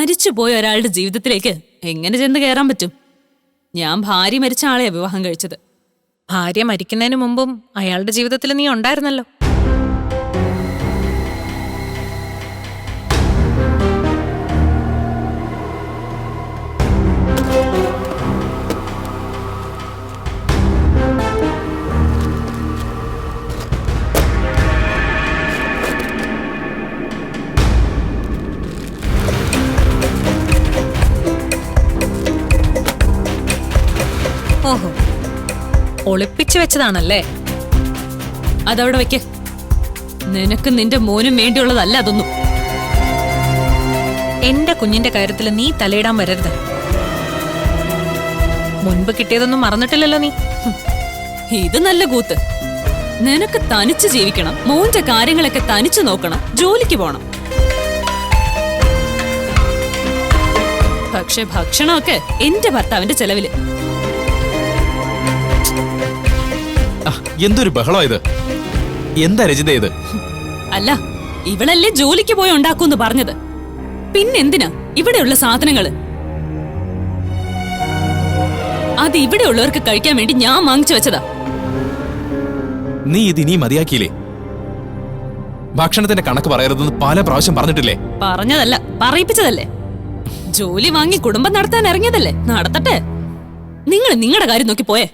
മരിച്ചുപോയ ഒരാളുടെ ജീവിതത്തിലേക്ക് എങ്ങനെ ചെന്ന് കയറാൻ പറ്റും? ഞാൻ ഭാര്യ മരിച്ച ആളെയാണ് വിവാഹം കഴിച്ചത്. ഭാര്യ മരിക്കുന്നതിന് മുമ്പും അയാളുടെ ജീവിതത്തിൽ നീ ഉണ്ടായിരുന്നല്ലോ. ഒളിപ്പിച്ചു വെച്ചതാണല്ലേ? അതവിടെ വെക്ക്. നിനക്ക് നിന്റെ മോനും വേണ്ടിയുള്ളതല്ല അതൊന്നും. എന്റെ കുഞ്ഞിന്റെ കാര്യത്തിൽ നീ തലയിടാൻ വരരുത്. മുൻപ് കിട്ടിയതൊന്നും മറന്നിട്ടില്ലല്ലോ നീ. ഇത് നല്ല കൂത്ത്. നിനക്ക് തനിച്ച് ജീവിക്കണം മോന്റെ കാര്യങ്ങളൊക്കെ തനിച്ചു നോക്കണം ജോലിക്ക് പോണം. പക്ഷെ ഭക്ഷണമൊക്കെ എന്റെ ഭർത്താവിന്റെ ചെലവിൽ. എന്തൊരു ബഹളം ഇത്? എന്താ രചിത ഇത്? അല്ല ഇവളല്ലേ ജോലിക്ക് പോയി ഉണ്ടാക്കൂന്ന് പറഞ്ഞത്. പിന്നെന്തിനാ ഇവിടെയുള്ള സാധനങ്ങൾ? അത് ഇവിടെയുള്ളവർക്ക് കഴിക്കാൻ വേണ്ടി ഞാൻ വാങ്ങിച്ചു വെച്ചതാ. നീ ഇത് ഇനി മതിയാക്കിയില്ലേ? ഭക്ഷണത്തിന്റെ കണക്ക് പറയരുതെന്ന് പല പ്രാവശ്യം പറഞ്ഞിട്ടില്ലേ? പറഞ്ഞതല്ല പറയിപ്പിച്ചതല്ലേ. ജോലി വാങ്ങി കുടുംബം നടത്താൻ ഇറങ്ങിയതല്ലേ? നടത്തട്ടെ. നിങ്ങൾ നിങ്ങളുടെ കാര്യം നോക്കി പോയേ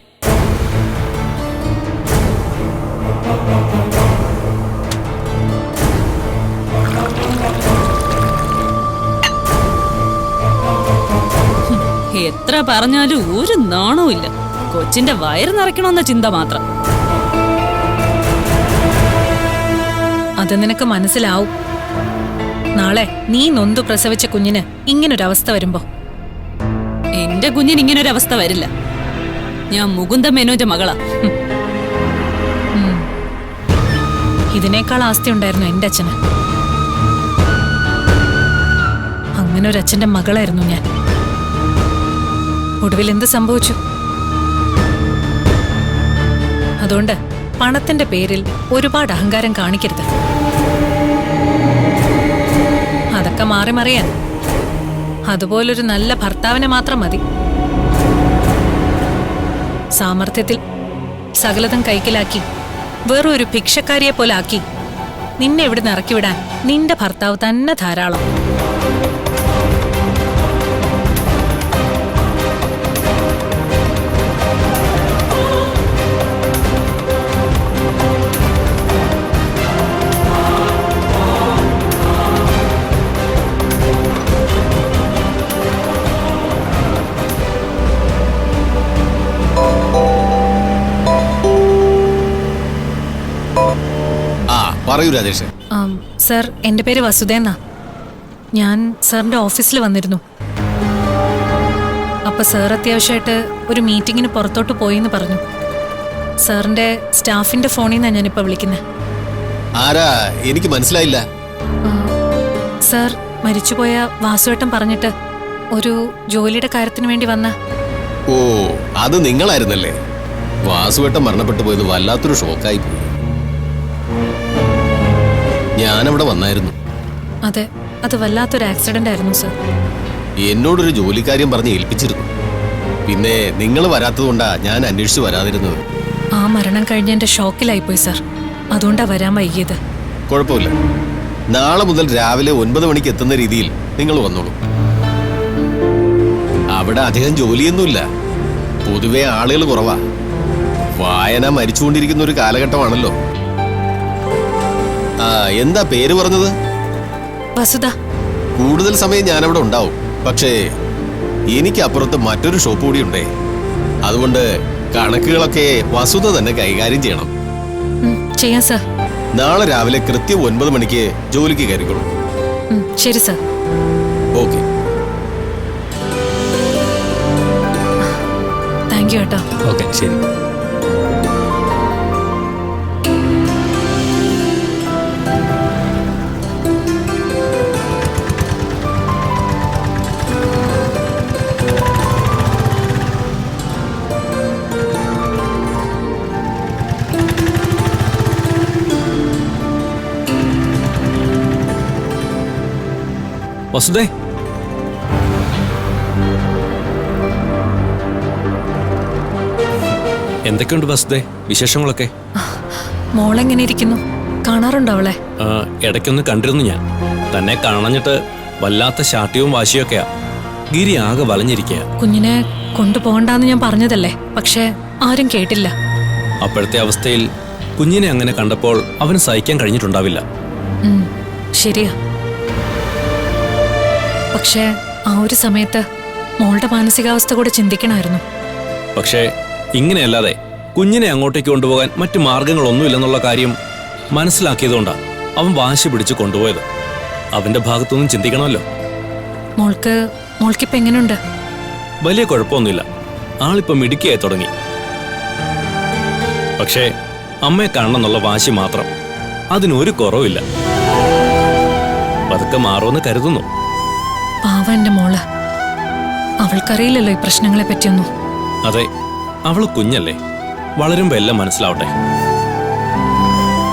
എത്ര പറഞ്ഞാലും ഒരു നാണവും ഇല്ല. കൊച്ചിന്റെ വയറ് നിറയ്ക്കണമെന്ന ചിന്ത മാത്രം. അത് നിനക്ക് മനസ്സിലാവും. നാളെ നീ നൊന്തു പ്രസവിച്ച കുഞ്ഞിന് ഇങ്ങനൊരവസ്ഥ വരുമ്പോ. എന്റെ കുഞ്ഞിന് ഇങ്ങനൊരവസ്ഥ വരില്ല. ഞാൻ മുകുന്ദ മേനോന്റെ മകളാ. ഇതിനേക്കാൾ ആസ്തി ഉണ്ടായിരുന്നു എന്റെ അച്ഛന്. അങ്ങനെ ഒരു അച്ഛന്റെ മകളായിരുന്നു ഞാൻ. ഒടുവിൽ എന്ത് സംഭവിച്ചു? അതുകൊണ്ട് പണത്തിന്റെ പേരിൽ ഒരുപാട് അഹങ്കാരം കാണിക്കരുത്. അതൊക്കെ മാറി മറിയാൻ. അതുപോലൊരു നല്ല ഭർത്താവിനെ മാത്രം മതി. സാമർഥ്യത്തിൽ സകലതും കൈക്കലാക്കി വെറും ഒരു ഭിക്ഷക്കാരിയെ പോലെ ആക്കി നിന്നെ ഇവിടെ ഇറക്കിവിടാൻ നിന്റെ ഭർത്താവ് തന്നെ ധാരാളം. പറയൂ രാജേഷ്. സർ എന്റെ പേര് വസുദേന്ന ഞാൻ സാറിന്റെ ഓഫീസിൽ വന്നിരുന്നു. അപ്പൊ സാർ അത്യാവശ്യമായിട്ട് ഒരു മീറ്റിങ്ങിന് പുറത്തോട്ട് പോയി എന്ന് പറഞ്ഞു. സാറിന്റെ സ്റ്റാഫിന്റെ ഫോണിൽ നിന്നാണ് ഞാനിപ്പോൾ വിളിക്കുന്നത് ആരാ? എനിക്ക് മനസ്സിലായില്ല. സാർ മരിച്ചുപോയ വാസുവേട്ടൻ പറഞ്ഞിട്ട് ഒരു ജോലിയുടെ കാര്യത്തിന് വേണ്ടി വന്ന. ഓ അത് നിങ്ങളായിരുന്നല്ലേ? വാസുവേട്ടൻ മരണപ്പെട്ടു പോയത് വല്ലാത്തൊരു ഷോക്കായി പോയി. ഞാനവിടെ വന്നായിരുന്നു. അതെ അത് വല്ലാത്തൊരു ആക്സിഡന്റ് ആയിരുന്നു സർ എന്നോടൊരു ജോലിക്കാര്യം പറഞ്ഞ് ഏൽപ്പിച്ചിരുന്നു. പിന്നെ നിങ്ങൾ വരാത്തതുകൊണ്ടാ ഞാൻ അന്വേഷിച്ച് വരാതിരുന്നത്. ആ മരണം കഴിഞ്ഞ കഴിഞ്ഞതിന്റെ ഷോക്കിലായിപ്പോയി സർ അതുകൊണ്ടാ വരാൻ വൈകിയത്. കുഴപ്പമില്ല. നാളെ മുതൽ രാവിലെ ഒൻപത് മണിക്ക് എത്തുന്ന രീതിയിൽ നിങ്ങൾ വന്നോളൂ. അവിടെ അധികം ജോലിയൊന്നുമില്ല. പൊതുവെ ആളുകൾ കുറവാ. വായന മരിച്ചുകൊണ്ടിരിക്കുന്ന ഒരു കാലഘട്ടമാണല്ലോ. ആ എന്താ പേര് പറഞ്ഞത്? വസുത കൂടുതൽ സമയം ഞാനവിടെ ഉണ്ടാവും. പക്ഷേ എനിക്ക് അപ്പുറത്ത് മറ്റൊരു ഷോപ്പ് കൂടി ഉണ്ടേ. അതുകൊണ്ട് കണക്കുകളൊക്കെ വസുത തന്നെ കൈകാര്യം ചെയ്യണം. ചെയ്യാ ചെയ്യാം സർ. നാളെ രാവിലെ കൃത്യം ഒൻപത് മണിക്ക് ജോലിക്ക് കയറിക്കോളൂ. ശരി സർ. ഓക്കെ. താങ്ക് യു കേട്ടോ ഓക്കെ ശരി. വസുദേ. എന്തൊക്കെയുണ്ട് വസുദേ? വിശേഷങ്ങളൊക്കെ? മോളെങ്ങനെ ഇരിക്കുന്നു? കാണാറുണ്ടോ അവളെ? ഇടയ്ക്കൊന്ന് കണ്ടിരുന്നു ഞാൻ. തന്നെ കാണഞ്ഞിട്ട് വല്ലാത്ത ശാട്ടിയും വാശിയൊക്കെയാ. ഗിരി ആകെ വലഞ്ഞിരിക്കുക കുഞ്ഞിനെ കൊണ്ടുപോകണ്ടെന്ന് ഞാൻ പറഞ്ഞതല്ലേ? പക്ഷേ ആരും കേട്ടില്ല. അപ്പോഴത്തെ അവസ്ഥയിൽ കുഞ്ഞിനെ അങ്ങനെ കണ്ടപ്പോൾ അവന് സഹിക്കാൻ കഴിഞ്ഞിട്ടുണ്ടാവില്ല. ശരിയാ. പക്ഷേ ആ ഒരു സമയത്ത് മോളുടെ മാനസികാവസ്ഥ കൂടെ ചിന്തിക്കണമായിരുന്നു. പക്ഷേ ഇങ്ങനെയല്ലാതെ കുഞ്ഞിനെ അങ്ങോട്ടേക്ക് കൊണ്ടുപോകാൻ മറ്റു മാർഗങ്ങളൊന്നുമില്ലെന്നുള്ള കാര്യം മനസ്സിലാക്കിയതുകൊണ്ടാണ് അവൻ വാശി പിടിച്ച് കൊണ്ടുപോയത്. അവന്റെ ഭാഗത്തൊന്നും ചിന്തിക്കണമല്ലോ. മോൾക്ക് മോൾക്കിപ്പോ എങ്ങനെയുണ്ട് വലിയ കുഴപ്പമൊന്നുമില്ല. ആളിപ്പം മിടുക്കിയായി തുടങ്ങി. പക്ഷേ അമ്മയെ കാണണമെന്നുള്ള വാശി മാത്രം. അതിനൊരു കുറവില്ല പതുക്കെ മാറുമെന്ന് കരുതുന്നു. പാവ എന്റെ മോൾ. അവൾക്കറിയില്ലല്ലോ ഈ പ്രശ്നങ്ങളെ പറ്റിയൊന്നും. അതെ അവൾ കുഞ്ഞല്ലേ. വളരുമ്പോ എല്ലാം മനസ്സിലാവട്ടെ.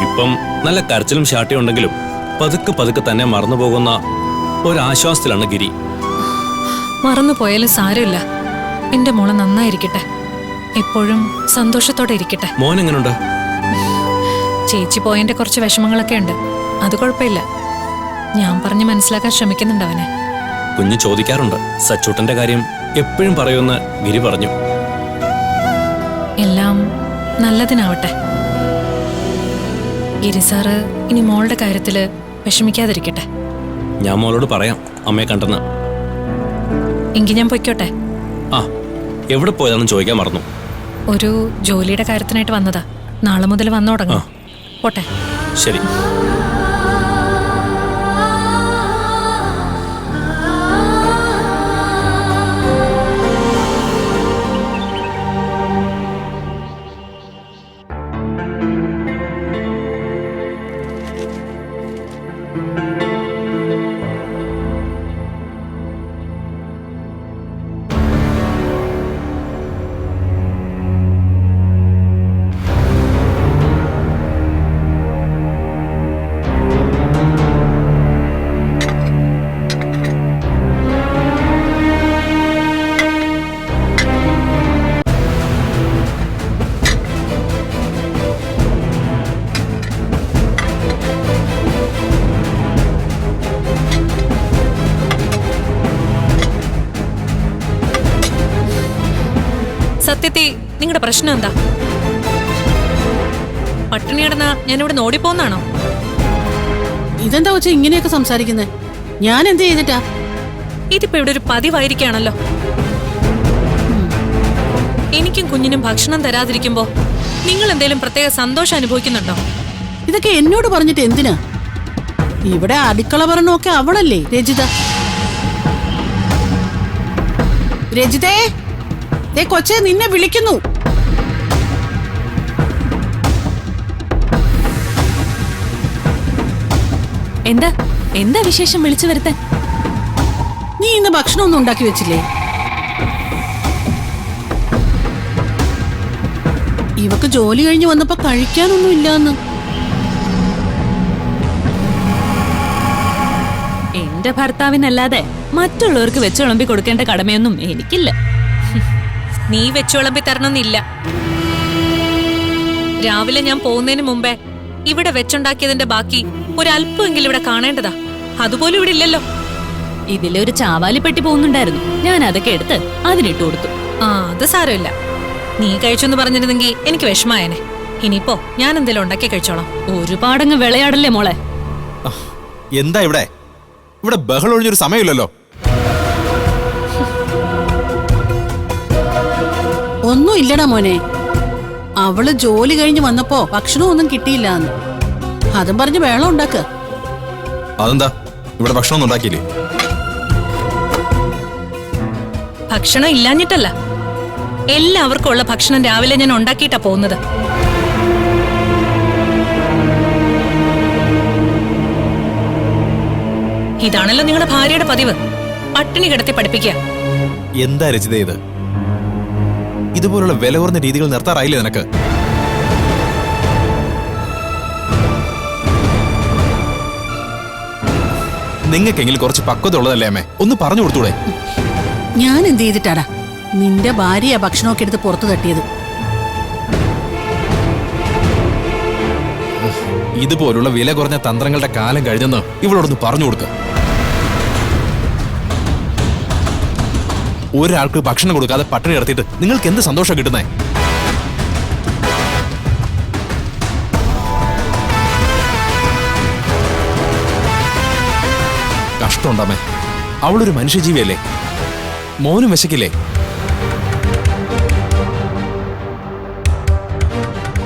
ഇപ്പം നല്ല കരച്ചിലും ശാട്ടിയും ഉണ്ടെങ്കിലും പതുക്കെ പതുക്കെ തന്നെ മറന്നു പോകുന്ന ഒരാശ്വാസത്തിലാണ് ഗിരി. മറന്നു പോയാലും സാരമില്ല. എന്റെ മോൾ നന്നായിരിക്കട്ടെ. എപ്പോഴും സന്തോഷത്തോടെ ഇരിക്കട്ടെ. മോൻ എങ്ങനെയുണ്ട് ചേച്ചി പോയതിന്റെ കുറച്ച് വിഷമങ്ങളൊക്കെ ഉണ്ട്. അത് കുഴപ്പമില്ല. ഞാൻ പറഞ്ഞ് മനസ്സിലാക്കാൻ ശ്രമിക്കുന്നുണ്ട് അവനെ. കുഞ്ഞ് ചോദിക്കാറുണ്ട്. സച്ചൂട്ടന്റെ കാര്യം എപ്പോഴും പറയുമെന്ന് ഗിരി പറഞ്ഞു. എല്ലാം നല്ലതിനാവട്ടെ. ഗിരിസാറ് ഇനി മോളുടെ കാര്യത്തിൽ വിഷമിക്കാതിരിക്കട്ടെ. ഞാൻ മോളോട് പറയാം. അമ്മയെ കണ്ടെന്ന്. എങ്കിൽ ഞാൻ പൊയ്ക്കോട്ടെ. ആ എവിടെ പോയതാണെന്ന് ചോദിക്കാൻ മറന്നു. ഒരു ജോലിയുടെ കാര്യത്തിനായിട്ട് വന്നതാ. നാളെ മുതൽ വന്നു തുടങ്ങാം പോട്ടെ. ശരി. പ്രശ്നം എന്താ? പട്ടിണി കിടന്ന ഞാൻ ഇവിടെ ഓടിപ്പോന്നാണോ? ഇതെന്താ വെച്ചാ ഇങ്ങനെയൊക്കെ സംസാരിക്കുന്നത് ഞാൻ എന്ത് ചെയ്തിട്ടാ? ഇതിപ്പോ ഇവിടെ ഒരു പതിവായിരിക്കാണല്ലോ എനിക്കും കുഞ്ഞിനും ഭക്ഷണം തരാതിരിക്കുമ്പോ നിങ്ങൾ എന്തേലും പ്രത്യേക സന്തോഷം അനുഭവിക്കുന്നുണ്ടോ? ഇതൊക്കെ എന്നോട് പറഞ്ഞിട്ട് എന്തിനാ? ഇവിടെ അടുക്കള ഭരണമൊക്കെ അവളല്ലേ രജിത. രജിതേ കൊച്ചെ നിന്നെ വിളിക്കുന്നു. എന്താ? എന്താ വിശേഷം വിളിച്ചു വരുത്താൻ? നീ ഇന്ന് ഭക്ഷണമൊന്നും ഉണ്ടാക്കി വെച്ചില്ലേ? ഇവക്ക് ജോലി കഴിഞ്ഞ് വന്നപ്പോ കഴിക്കാനൊന്നും ഇല്ലാന്ന്. എന്റെ ഭർത്താവിനല്ലാതെ മറ്റുള്ളവർക്ക് വെച്ച് വിളമ്പി കൊടുക്കേണ്ട കടമയൊന്നും എനിക്കില്ല. നീ വെച്ചുളമ്പി തരണമെന്നില്ല. രാവിലെ ഞാൻ പോകുന്നതിന് മുമ്പേ ഇവിടെ വെച്ചുണ്ടാക്കിയതിന്റെ ബാക്കി ഒരല്പമെങ്കിലും ഇവിടെ കാണേണ്ടതാ. അതുപോലും ഇവിടെ ഇല്ലല്ലോ. ഇതിലൊരു ചാവാലി പെട്ടി പോകുന്നുണ്ടായിരുന്നു. ഞാൻ അതൊക്കെ എടുത്ത് അതിനിട്ട് കൊടുത്തു. ആ അത് സാരമില്ല. നീ കഴിച്ചെന്ന് പറഞ്ഞിരുന്നെങ്കിൽ എനിക്ക് വിഷമായനെ. ഇനിയിപ്പോ ഞാൻ എന്തെങ്കിലും ഉണ്ടാക്കി കഴിച്ചോളാം. ഒരുപാടങ്ങ് വിളയാടല്ലേ മോളെ? എന്താ ഇവിടെ? ഇവിടെ ബഹളം ഒഴിഞ്ഞൊരു സമയമില്ലല്ലോ. ഒന്നും ഇല്ലടാ മോനെ. അവൾ ജോലി കഴിഞ്ഞ് വന്നപ്പോ ഭക്ഷണമൊന്നും കിട്ടിയില്ല എന്ന് അതും പറഞ്ഞ് വേളം ഉണ്ടാക്ക. അതെന്താ? ഇവിടെ ഭക്ഷണമൊന്നും ഉണ്ടാക്കിയില്ലേ? ഭക്ഷണം ഇല്ലാഞ്ഞിട്ടല്ല. എല്ലാവർക്കും ഉള്ള ഭക്ഷണം രാവിലെ ഞാൻ ഉണ്ടാക്കിയിട്ടാ പോകുന്നത്. ഇതാണല്ലോ നിങ്ങളുടെ ഭാര്യയുടെ പതിവ്. പട്ടിണി കിടത്തി പഠിപ്പിക്കുക. എന്താ രചിത ഇത്? ഇതുപോലുള്ള വില കുറഞ്ഞ രീതികൾ നിർത്താറായില്ലേ നിനക്ക്? നിങ്ങൾക്കെങ്കിലും കുറച്ച് പക്വത ഉള്ളതല്ലേ അമ്മേ? ഒന്ന് പറഞ്ഞു കൊടുത്തൂടെ? ഞാൻ എന്ത് ചെയ്തിട്ടാടാ? നിന്റെ ഭാര്യയാ ഭക്ഷണമൊക്കെ എടുത്ത് പുറത്തു തട്ടിയത്. ഇതുപോലുള്ള വില കുറഞ്ഞ തന്ത്രങ്ങളുടെ കാലം കഴിഞ്ഞെന്ന് ഇവളോടൊന്ന് പറഞ്ഞു കൊടുക്കുക ഒരാൾക്ക് ഭക്ഷണം കൊടുക്കാതെ പട്ടിണി കിടത്തിയിട്ട് നിങ്ങൾക്ക് എന്ത് സന്തോഷം കിട്ടുന്നേ? കഷ്ടമുണ്ടമ്മേ. അവളൊരു മനുഷ്യജീവിയല്ലേ? മോനും വിശക്കില്ലേ?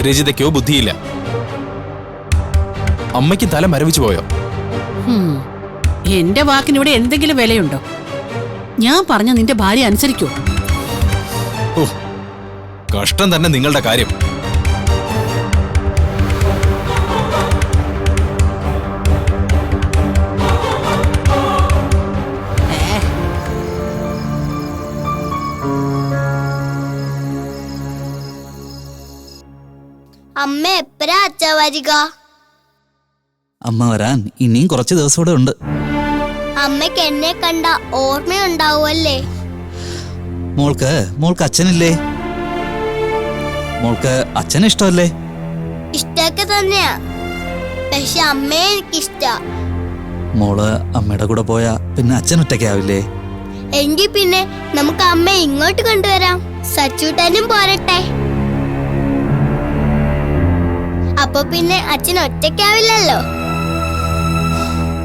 രജിതയ്ക്കോ ബുദ്ധിയില്ല. അമ്മയ്ക്ക് തല മരവിച്ചു പോയോ. എന്റെ വാക്കിനിവിടെ എന്തെങ്കിലും വിലയുണ്ടോ? ഞാൻ പറഞ്ഞ നിന്റെ ഭാര്യ അനുസരിക്കൂ. കഷ്ടം തന്നെ നിങ്ങളുടെ കാര്യം. അമ്മ എപ്പോഴാ അച്ഛ വരിക? അമ്മ വരാൻ ഇനിയും കുറച്ച് ദിവസം കൂടെ ഉണ്ട്. അമ്മയ്ക്ക് എന്നെ കണ്ട ഓർമ്മയുണ്ടാവുമല്ലേ? മോൾക്ക് മോൾക്ക് അച്ഛനില്ലേ? മോൾക്ക് അച്ഛനെ ഇഷ്ടമല്ലേ? ഇഷ്ടൊക്കെ തന്നെയാ. പക്ഷെ അമ്മയെ എനിക്കിഷ്ട. മോൾ അമ്മയുടെ കൂടെ പോയാ പിന്നെ അച്ഛൻ ഒറ്റയ്ക്കാവില്ലേ എങ്കിൽ പിന്നെ നമുക്ക് അമ്മയെ ഇങ്ങോട്ട് കൊണ്ടുവരാം. സച്ചൂട്ടനും പോരട്ടെ. അപ്പൊ പിന്നെ അച്ഛൻ ഒറ്റയ്ക്കാവില്ലല്ലോ.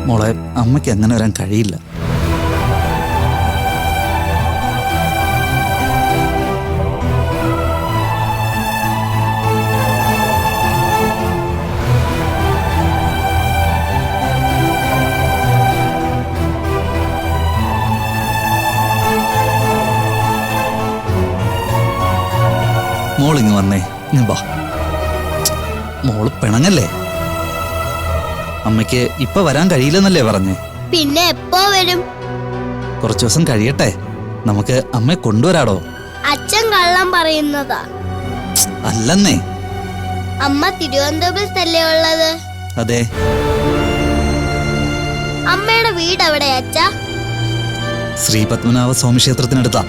മോളെ അമ്മയ്ക്ക് അങ്ങനെ വരാൻ കഴിയില്ല. മോളിങ് വന്നേ വാ. മോൾ പിണങ്ങല്ലേ? അമ്മയ്ക്ക് ഇപ്പൊ വരാൻ കഴിയില്ലെന്നല്ലേ പറഞ്ഞു? പിന്നെ എപ്പോ വരും? കുറച്ചു ദിവസം കഴിയട്ടെ. നമുക്ക് അമ്മയെ കൊണ്ടുവരാടോ? അച്ഛൻ കള്ളം പറയുന്നതാ. അല്ലെന്നേ. അമ്മ തിരുവനന്തപുരത്തല്ലേ ഉള്ളത്? അതെ. അമ്മയുടെ വീട് എവിടെയാ അച്ഛാ? ശ്രീ പത്മനാഭ സ്വാമി ക്ഷേത്രത്തിനടുത്താ.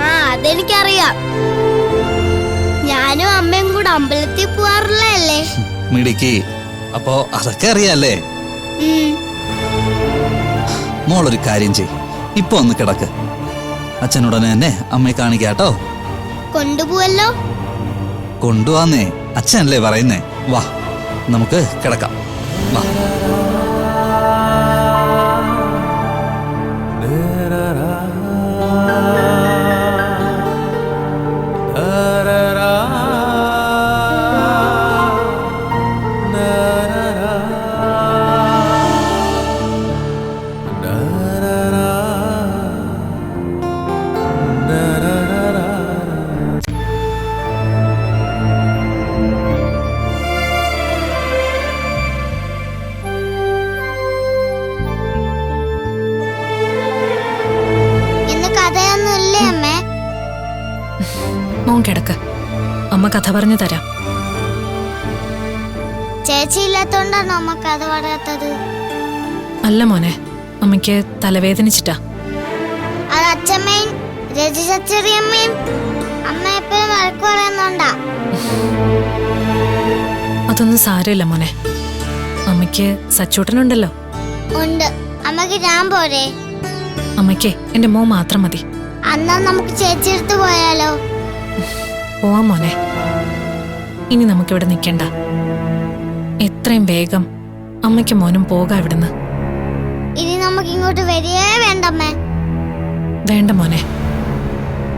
ആ അതെനിക്കറിയാം. ഞാനും അമ്മയും കൂടെ അമ്പലത്തിൽ പോവാറുള്ളതല്ലേ? മിടുക്കി. അപ്പോ അതൊക്കെ അറിയാല്ലേ. മോളൊരു കാര്യം ചെയ് ഇപ്പൊ ഒന്ന് കിടക്ക്. അച്ഛനുടനെ തന്നെ അമ്മയെ കാണിക്കാട്ടോ കൊണ്ടുപോവല്ലോ. കൊണ്ടുപോവാന്നേ അച്ഛനല്ലേ പറയുന്നേ. വാ നമുക്ക് കിടക്കാം. വാ. മോൻ കിടക്ക്. അമ്മ കഥ പറഞ്ഞു തരാം. ചേച്ചി ഇല്ലാത്തോണ്ടാണോ അമ്മ കഥ പറയാത്തത്? അല്ല മോനെ അമ്മയ്ക്ക് തലവേദനിച്ചിട്ടാ. അത് അച്ഛമ്മയും രജിച്ചെറിയമ്മയും അമ്മ എപ്പോഴും വഴക്ക് പറയുന്നുണ്ടാ. അതൊന്നും സാരമില്ല മോനെ. അമ്മയ്ക്ക് സച്ചൂട്ടനുണ്ടല്ലോ. ഉണ്ട്. അമ്മയ്ക്ക് ഞാൻ പോരെ? അമ്മയ്ക്ക് എന്റെ മോ മാത്രം മതി. അന്നാ നമുക്ക് ചേച്ചി എടുത്ത് പോയാലോ? പോവാം മോനെ. ഇനി നമുക്കിവിടെ നിൽക്കണ്ട എത്രയും വേഗം അമ്മയ്ക്ക് മോനും പോകാം ഇവിടുന്ന്. ഇനി നമുക്ക് ഇങ്ങോട്ട് വരികയേ വേണ്ടമ്മേ വേണ്ട മോനെ.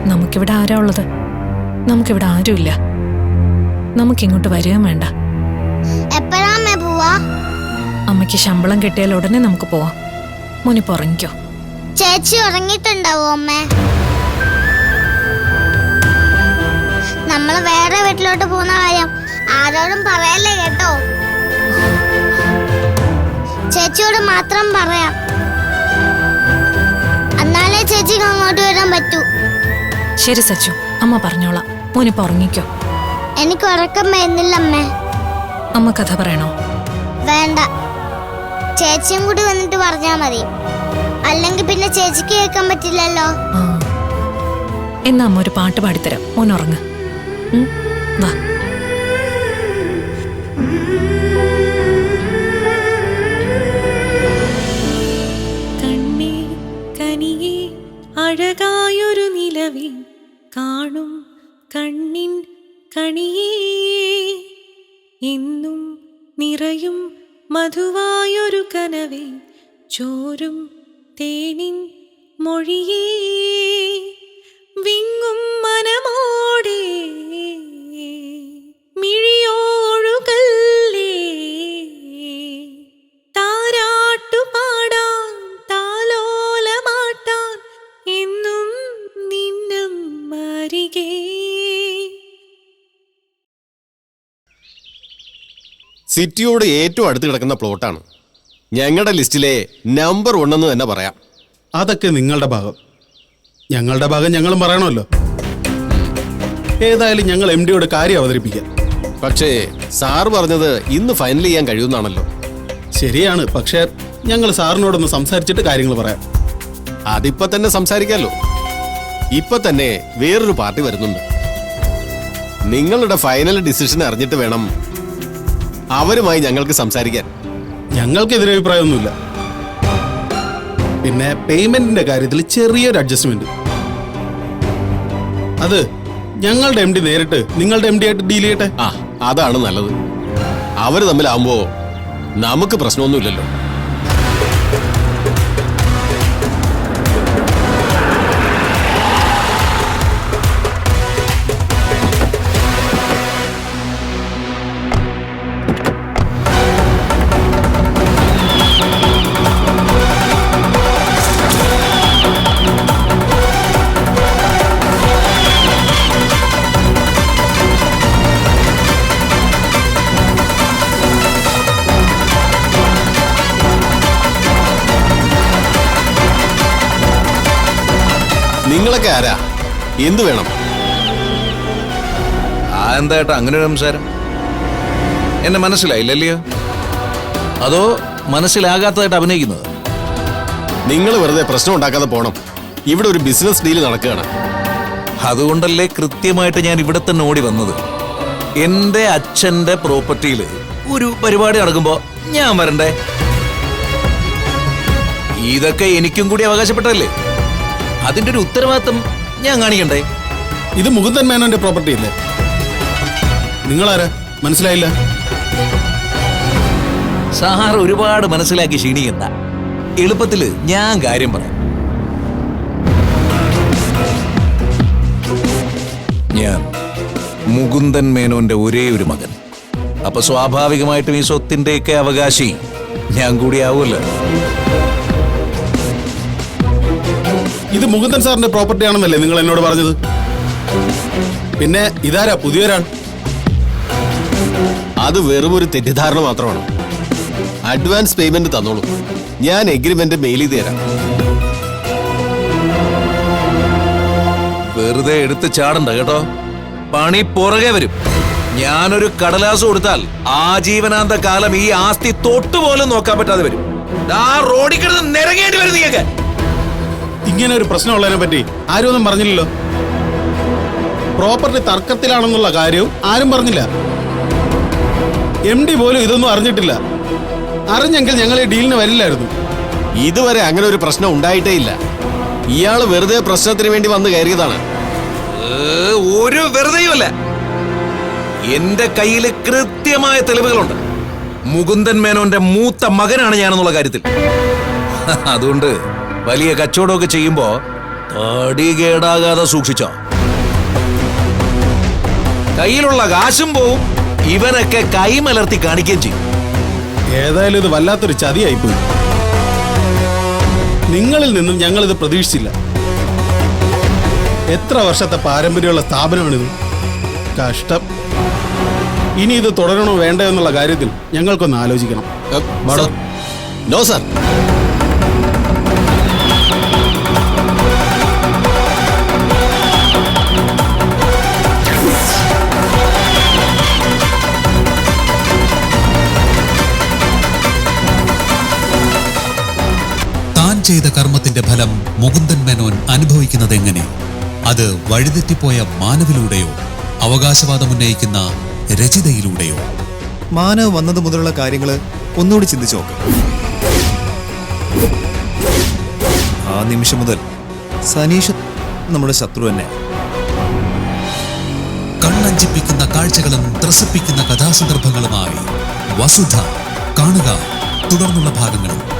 നമുക്കിവിടെ ആരാ ഉള്ളത്? നമുക്കിവിടെ ആരുമില്ല. നമുക്കിങ്ങോട്ട് വരികയും വേണ്ട. പോവാ? അമ്മയ്ക്ക് ശമ്പളം കിട്ടിയാൽ ഉടനെ നമുക്ക് പോവാം. മോനിപ്പോ ഉറങ്ങിക്കോ. ചേച്ചി ഉറങ്ങിയിട്ടുണ്ടാവോ അമ്മേ? നമ്മൾ വേറെ വീട്ടിലോട്ട് പോകുന്ന കാര്യം ആരോടും പറയല്ലേ കേട്ടോ? ചേച്ചിയോട് മാത്രം പറയാം. എന്നാലേ ചേച്ചിക്ക് അങ്ങോട്ട് വരാൻ പറ്റൂ. ശരി സച്ചു അമ്മ പറഞ്ഞോളാം. മോനിപ്പോ ഉറങ്ങിക്കോ. എനിക്ക് ഉറക്കം വരുന്നില്ല അമ്മേ അമ്മ കഥ പറയണോ? വേണ്ട. ചേച്ചിയും കൂടി വന്നിട്ട് പറഞ്ഞാ മതി. അല്ലെങ്കിൽ പിന്നെ ചേച്ചിക്ക് കേൾക്കാൻ പറ്റില്ലല്ലോ. എന്നാ അമ്മ ഒരു പാട്ട് പാടിത്തരാം. മോൻ വാ. കനിയെ അഴകായൊരു നിലവിൽ കാണും കണ്ണിൻ കണിയേ. എന്നും നിറയും മധുവായൊരു കനവിൽ ചോരും തേനിൻ മൊഴിയേ. വിങ്ങും മനമ സിറ്റിയോട് ഏറ്റവും അടുത്ത് കിടക്കുന്ന പ്ലോട്ടാണ്. ഞങ്ങളുടെ ലിസ്റ്റിലെ നമ്പർ എന്ന് തന്നെ പറയാം. അതൊക്കെ നിങ്ങളുടെ ഭാഗം. ഞങ്ങളുടെ ഭാഗം ഞങ്ങളും പറയണമല്ലോ. ഏതായാലും ഞങ്ങൾ എം ഡിയോട് കാര്യം അവതരിപ്പിക്കാം. പക്ഷേ സാർ പറഞ്ഞത് ഇന്ന് ഫൈനൽ ചെയ്യാൻ കഴിയുമെന്നാണല്ലോ. ശരിയാണ് പക്ഷേ ഞങ്ങൾ സാറിനോടൊന്ന് സംസാരിച്ചിട്ട് കാര്യങ്ങൾ പറയാം. അതിപ്പോ തന്നെ സംസാരിക്കാമല്ലോ ഇപ്പൊ തന്നെ വേറൊരു പാർട്ടി വരുന്നുണ്ട്. നിങ്ങളുടെ ഫൈനൽ ഡിസിഷൻ അറിഞ്ഞിട്ട് വേണം അവരുമായി ഞങ്ങൾക്ക് സംസാരിക്കാൻ. ഞങ്ങൾക്ക് എതിരഭിപ്രായമൊന്നുമില്ല പിന്നെ പേയ്മെന്റിന്റെ കാര്യത്തിൽ ചെറിയൊരു അഡ്ജസ്റ്റ്മെന്റ്. അത് ഞങ്ങളുടെ എം ഡി നേരിട്ട് നിങ്ങളുടെ എം ഡി ആയിട്ട് ഡീൽ ചെയ്യട്ടെ? ആ അതാണ് നല്ലത്. അവർ തമ്മിലാവുമ്പോ നമുക്ക് പ്രശ്നമൊന്നുമില്ലല്ലോ. ആരാ? എന്തു വേണം? ആ എന്താ ഏട്ടാ അങ്ങനെ ഒരു സംസാരം? എന്നെ മനസ്സിലായില്ലല്ലയോ അതോ മനസ്സിലാകാത്തതായിട്ട് അഭിനയിക്കുന്നത്? നിങ്ങൾ വെറുതെ പ്രശ്നം ഉണ്ടാക്കാതെ പോണം. ഇവിടെ ഒരു ബിസിനസ് ഡീൽ നടക്കുകയാണ്. അതുകൊണ്ടല്ലേ കൃത്യമായിട്ട് ഞാൻ ഇവിടെ തന്നെ ഓടി വന്നത്? എന്റെ അച്ഛന്റെ പ്രോപ്പർട്ടിയിൽ ഒരു പരിപാടി നടക്കുമ്പോ ഞാൻ വരണ്ടേ? ഇതൊക്കെ എനിക്കും കൂടി അവകാശപ്പെട്ടതല്ലേ? അതിന്റെ ഒരു ഉത്തരവാദിത്തം ഞാൻ കാണിക്കണ്ടേ? ഇത് മുകുന്ദൻ മേനോന്റെ പ്രോപ്പർട്ടി അല്ലേ? നിങ്ങളാരാ? മനസ്സിലായില്ല? സഹാർ ഒരുപാട് മനസ്സിലാക്കി ക്ഷീണിക്കണ്ട എളുപ്പത്തിൽ ഞാൻ കാര്യം പറയാം. ഞാൻ മുകുന്ദൻ മേനോന്റെ ഒരേ ഒരു മകൻ. അപ്പൊ സ്വാഭാവികമായിട്ടും ഈ സ്വത്തിന്റെയൊക്കെ അവകാശി ഞാൻ കൂടിയാവുമല്ലോ. ഇത് മുകുന്ദൻ സാറിന്റെ പ്രോപ്പർട്ടി ആണെന്നല്ലേ നിങ്ങൾ എന്നോട് പറഞ്ഞത്? പിന്നെ ഇതാരാ പുതിയൊരാൾ? അത് വെറും ഒരു തെറ്റിദ്ധാരണ മാത്രമാണ്. അഡ്വാൻസ് പേയ്മെന്റ് തന്നോളൂ. ഞാൻ എഗ്രിമെന്റ് മെയിൽ ചെയ്ത് തരാം. വെറുതെ എടുത്ത് ചാടണ്ട കേട്ടോ. പണി പുറകെ വരും. ഞാനൊരു കടലാസ് കൊടുത്താൽ ആജീവനാന്ത കാലം ഈ ആസ്തി തൊട്ടുപോലും നോക്കാൻ പറ്റാതെ വരും. ആ റോഡിൽ കിടന്ന് നിരങ്ങേണ്ടി വരും നീയൊക്കെ ഇങ്ങനെ ഒരു പ്രശ്നമുള്ളതിനെ പറ്റി ആരും ഒന്നും പറഞ്ഞില്ലല്ലോ. പ്രോപ്പർട്ടി തർക്കത്തിലാണെന്നുള്ള കാര്യവും ആരും പറഞ്ഞില്ല. എം ഡി പോലും ഇതൊന്നും അറിഞ്ഞിട്ടില്ല. അറിഞ്ഞെങ്കിൽ ഞങ്ങൾ ഈ ഡീലിന് വരില്ലായിരുന്നു. ഇതുവരെ അങ്ങനെ ഒരു പ്രശ്നം ഉണ്ടായിട്ടേ ഇല്ല. ഇയാൾ വെറുതെ പ്രശ്നത്തിന് വേണ്ടി വന്ന് കയറിയതാണ്. ഒരു വെറുതെയുമല്ല എന്റെ കയ്യിൽ കൃത്യമായ തെളിവുകളുണ്ട്. മുകുന്ദൻ മേനോന്റെ മൂത്ത മകനാണ് ഞാനെന്നുള്ള കാര്യത്തിൽ. അതുകൊണ്ട് വലിയ കച്ചവടമൊക്കെ ചെയ്യുമ്പോ തടി കേടാകാതെ സൂക്ഷിച്ചോ. കയ്യിലുള്ള കാശും പോവും ഇവനൊക്കെ കൈമലർത്തി കാണിക്കുകയും ചെയ്യും. ഏതായാലും ഇത് വല്ലാത്തൊരു ചതിയായിപ്പോയി. നിങ്ങളിൽ നിന്നും ഞങ്ങൾ ഇത് പ്രതീക്ഷിച്ചില്ല. എത്ര വർഷത്തെ പാരമ്പര്യമുള്ള സ്ഥാപനമാണിത്? കഷ്ടം. ഇനി ഇത് തുടരണോ വേണ്ടോ എന്നുള്ള കാര്യത്തിൽ ഞങ്ങൾക്കൊന്ന് ആലോചിക്കണം. No sir. ചെയ്ത കർമ്മത്തിന്റെ ഫലം മുകുന്ദൻ മേനോൻ അനുഭവിക്കുന്നത് എങ്ങനെ അത് വഴിതെറ്റിപ്പോയ മാനവിലൂടെയോ അവകാശവാദം ഉന്നയിക്കുന്ന രചിതയിലൂടെയോ? മാനവ് വന്നത് മുതലുള്ള കാര്യങ്ങൾ ഒന്നുകൂടി ചിന്തിച്ചു നോക്ക്. ആ നിമിഷം മുതൽ സനീഷ് നമ്മുടെ ശത്രു തന്നെ. കണ്ണഞ്ചിപ്പിക്കുന്ന കാഴ്ചകളും ത്രസിപ്പിക്കുന്ന കഥാസന്ദർഭങ്ങളുമായി വസുധ കാണുക തുടർന്നുള്ള ഭാഗങ്ങളും